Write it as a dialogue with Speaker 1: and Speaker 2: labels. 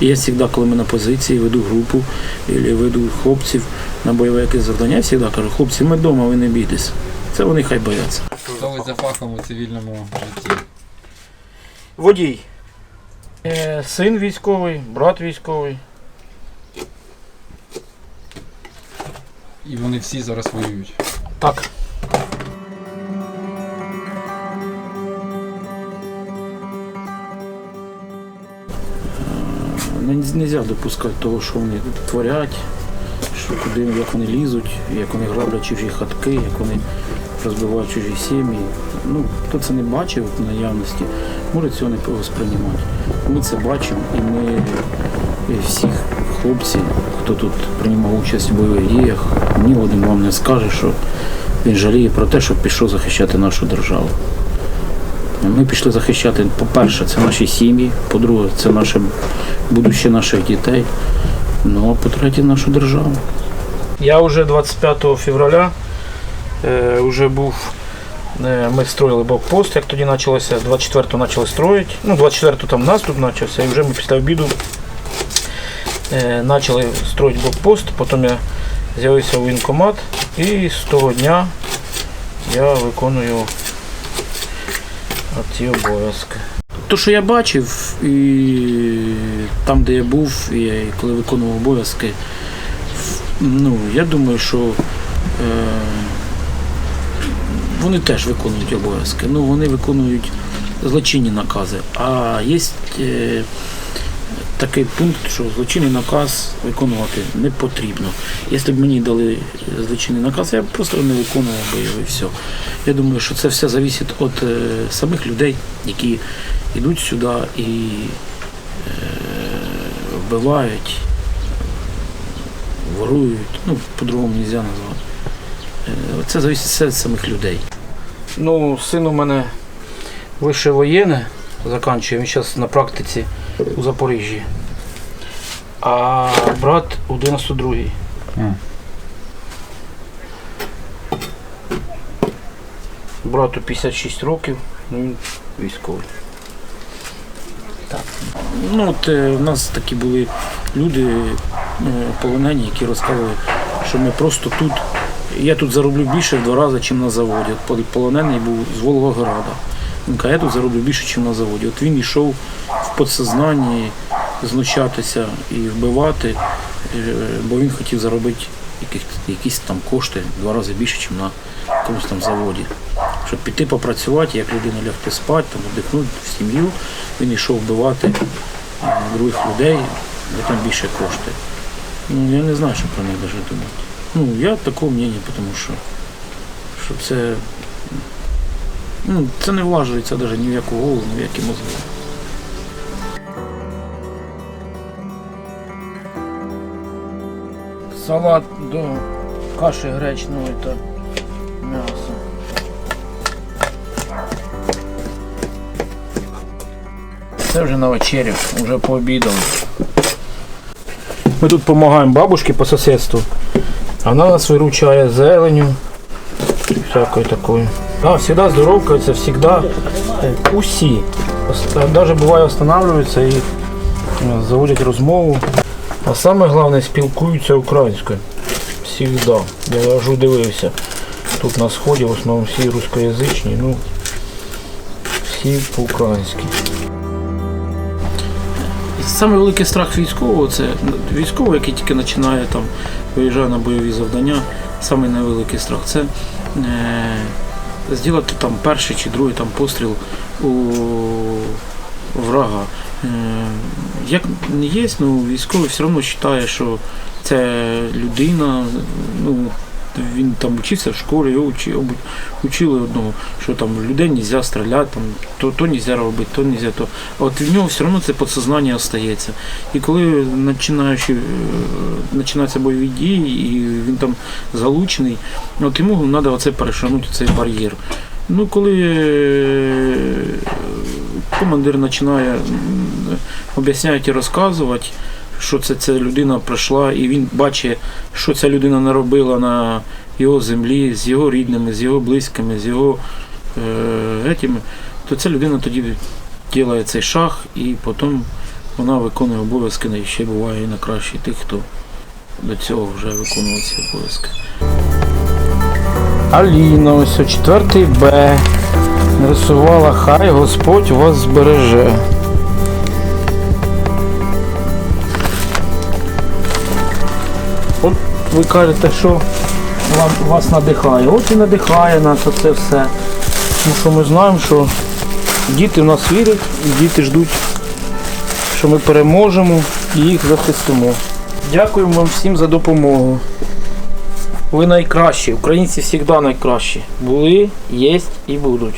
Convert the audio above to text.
Speaker 1: І я завжди, коли ми на позиції, веду групу, або веду хлопців на бойове якесь завдання, я завжди кажу, хлопці, ми вдома, ви не бійтесь. Це вони хай бояться.
Speaker 2: Хто ви за фахом у цивільному житті?
Speaker 1: Водій. Е, Син військовий, брат військовий.
Speaker 2: І вони всі зараз воюють.
Speaker 1: Так. Не можна допускати того, що вони творять, що куди, як вони лізуть, як вони граблять чужі хатки, як вони розбивають чужі сім'ї. Ну, хто це не бачив в наявності, може цього не сприймати. Ми це бачимо і ми і всіх хлопців, хто тут приймав участь у бойових діях, ні один вам не скаже, що він жаліє про те, що пішов захищати нашу державу. Ми пішли захищати, по-перше, це наші сім'ї, по-друге, це наше будуще наших дітей. Ну а по-третє, нашу державу. Я вже 25 февраля е, був. е, Ми строїли блокпост, як тоді почалося, 24-го почали строїти. Ну, 24-го там наступ почався, і вже ми після обіду е, почали строїти блокпост, потім я з'явився у воєнкомат і з того дня я виконую ці обов'язки. То, що я бачив, і там, де я був, і коли виконував обов'язки, ну, я думаю, що е, вони теж виконують обов'язки. Ну, вони виконують злочинні накази. А є е, такий пункт, що злочинний наказ виконувати не потрібно. Якщо б мені дали злочинний наказ, я б просто не виконував би його і все. Я думаю, що це все залежить від е, самих людей, які йдуть сюди і е, вбивають, ворують, ну, по-другому не можна назвати. Е, Це залежить від самих людей. Ну, син у мене вище воєнне він зараз на практиці у Запоріжжі. А брат у 92-й.
Speaker 2: М.
Speaker 1: Брату 56 років, ну він військовий. Так. Ну, от е, у нас такі були люди е, полонені, які розказували, що ми просто тут. Я тут зароблю більше в два рази, ніж на заводі. От полонений був з Волгограда. Тут зароблю більше, ніж на заводі. От він йшов в підсознанні знущатися і вбивати, е, бо він хотів заробити якісь там кошти в два рази більше, ніж на якомусь там заводі. Щоб піти попрацювати, як людина лягти спати, там, віддихнути в сім'ю, він йшов вбивати е, других людей, бо там більше кошти. Ну, я не знаю, що про них навіть думати. Ну, я такого мнення, тому що, що це, ну, це не влажується навіть ні в яку голову, ні в які мозги. Салат до каші гречної та м'яса. Це вже на вечерю, вже пообідали. Ми тут допомагаємо бабушці по сусідству. А вона нас виручає зеленю. Всякою такою. Да, завжди здоровкаються, завжди е, усі. Навіть буває останавливаються і е, заводять розмову. А саме головне спілкуються українською. Всігда. Я аж удивився. Тут на сході в основному всі рускоязичні, ну всі по-українськи. Саме великий страх військового це військовий, який тільки починає там виїжджає на бойові завдання. Саме найвеликий страх це е, зробити там перший чи другий там постріл у врага. Е, як не є, ну військовий все одно вважає, що це людина, ну він там вчився в школі, його учи, учили одного, що там людей не можна стріляти, там, то, то не можна робити, то не можна то. От в нього все одно це підсознання остається. І коли е, починаються бойові дії, і він там залучений, от йому треба оце перешагнути цей бар'єр. Ну, коли е, командир починає об'ясняти і розказувати, що це ця людина пройшла, і він бачить, що ця людина наробила на його землі, з його рідними, з його близькими, з його е, етіми, то ця людина тоді робить цей шаг і потім Вона виконує обов'язки, і ще буває і на кращі тих, хто до цього вже виконував ці обов'язки. Аліна, ось о 4 Б. Нарисувала, хай Господь вас збереже. Ви кажете, що вас надихає. От і надихає нас оце все. Тому що ми знаємо, що діти в нас вірять, і діти ждуть, що ми переможемо і їх захистимо. Дякуємо вам всім за допомогу. Ви найкращі. Українці завжди найкращі. Були, є і будуть.